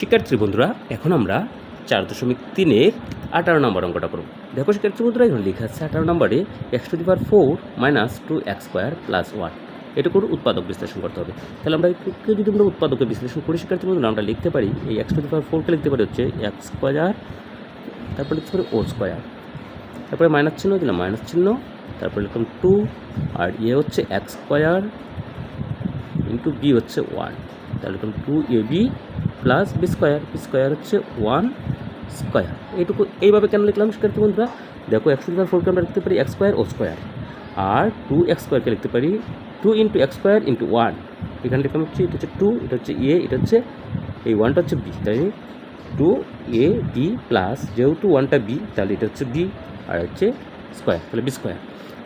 শিক্ষার্থী বন্ধুরা, এখন আমরা চার দশমিক তিনের আঠারো নম্বর অঙ্কটা করব। দেখো শিক্ষার্থী বন্ধুরা, এখানে লেখা আছে আঠারো নম্বরে x to the power four minus two x square plus one এটুকুর উৎপাদক বিশ্লেষণ করতে হবে। তাহলে আমরা একটু যদি আমরা উৎপাদকের বিশ্লেষণ করি, শিক্ষার্থী বন্ধুরা, আমরা লিখতে পারি এই এক্স টু দি পাওয়ার ফোরকে লিখতে পারি হচ্ছে এক্স স্কোয়ার তারপরে লিখতে পারি ও স্কোয়ার তারপরে মাইনাস চিহ্ন দিলাম মাইনাস চিহ্ন, তারপরে লিখলাম টু আর ইয়ে হচ্ছে এক্স স্কোয়ার ইন্টু বি হচ্ছে ওয়ান তাহলে লিখলাম two a b plus b square b square হচ্ছে ওয়ান স্কোয়ার এইটুকু এইভাবে কেন লিখলাম শিক্ষার্থী বন্ধুরা? দেখো একশো লিটার ফোরকে আমরা লিখতে পারি এক্স স্কোয়ার ও স্কোয়ার আর টু এক্স স্কোয়ারকে লিখতে পারি two into x square into one এখানে লিখলাম হচ্ছে এটা হচ্ছে টু এটা হচ্ছে এ এটা হচ্ছে এই ওয়ানটা হচ্ছে বি তাই টু এ বি প্লাস যেহেতু ওয়ানটা বি তাহলে এটা হচ্ছে বি আর হচ্ছে স্কোয়ার তাহলে বি স্কোয়ার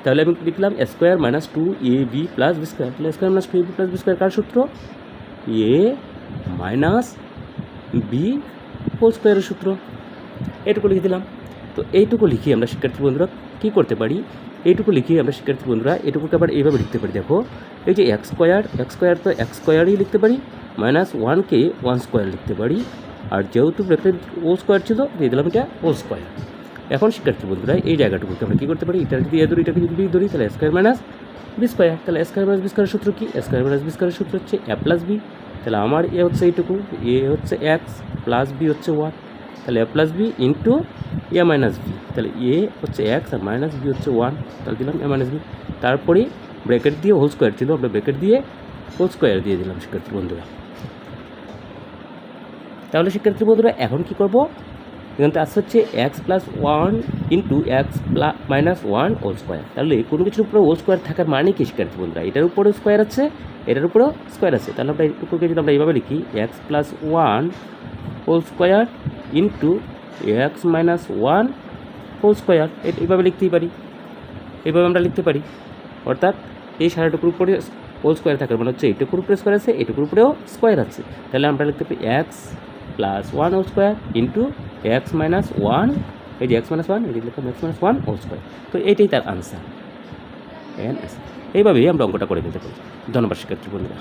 তাহলে আমি লিখলাম? Square minus two a b plus b square তাহলে square minus two a b plus b square কার সূত্র? এ মাইনাস বি হোল স্কোয়ারের সূত্র। এটুকু লিখে দিলাম। তো এইটুকু লিখে আমরা শিক্ষার্থী বন্ধুরা কী করতে পারি? এইটুকু লিখে আমরা শিক্ষার্থী বন্ধুরা এটুকুকে আবার এইভাবে লিখতে পারি। দেখো, এই যে এক্স স্কোয়ার এক্স স্কোয়ার তো এক্স স্কোয়ারই লিখতে পারি মাইনাস ওয়ানকে ওয়ান স্কোয়ার লিখতে পারি। আর যেহেতু ও স্কোয়ার ছিল, দিয়ে দিলাম এটা ও স্কোয়ার এখন শিক্ষার্থী বন্ধুরা, এই জায়গাটুকুকে আমরা কী করতে পারি? এটা যদি এ ধরি, এটাকে যদি বি ধরি, তাহলে স্কোয়ার মাইনাস বি স্কোয়ার তাহলে স্কোয়ার মাইনাস বি স্কোয়ারের সূত্র কি? স্কোয়ার মাইনাস বি স্কোয়ারের সূত্র হচ্ছে এ প্লাস বি তাহলে আমার এ হচ্ছে এইটুকু, এ হচ্ছে এক্স প্লাস বি হচ্ছে ওয়ান তাহলে a plus b into a minus b তাহলে এ হচ্ছে এক্স আর মাইনাস বি হচ্ছে ওয়ান তাহলে দিলাম এ মাইনাস বি তারপরে ব্র্যাকেট দিয়ে হোল স্কোয়ার ছিল আমরা ব্র্যাকেট দিয়ে হোল স্কোয়ার দিয়ে দিলাম শিক্ষার্থী বন্ধুরা। তাহলে শিক্ষার্থী বন্ধুরা, এখন কি করব? এখানটা আসছে হচ্ছে x plus one into x plus minus one whole square তাহলে কোনো কিছুর উপরে হোল স্কোয়ার থাকার মানে কি শিক্ষার্থী বন্ধুরা? এটার উপরেও স্কোয়ার আছে, এটার উপরেও স্কোয়ার আছে। তাহলে আমরা এইটুকুকে যদি আমরা এইভাবে লিখি x plus one whole square into x minus one whole square এইভাবে লিখতেই পারি। এইভাবে আমরা লিখতে পারি। অর্থাৎ এই সারাটুকুর উপরে হোল স্কোয়ার থাকার মানে হচ্ছে এইটুকুর উপরে স্কোয়ার আছে, এইটুকুর উপরেও স্কোয়ার আছে। তাহলে আমরা লিখতে পারি x plus one whole square into x minus one এই যে এক্স মাইনাস ওয়ান এটি লিখলাম x minus one whole square তো এইটাই তার আনসার এন এইভাবেই আমরা অঙ্কটা করে দিতে পারি। ধন্যবাদ শিক্ষার্থী বন্ধুরা।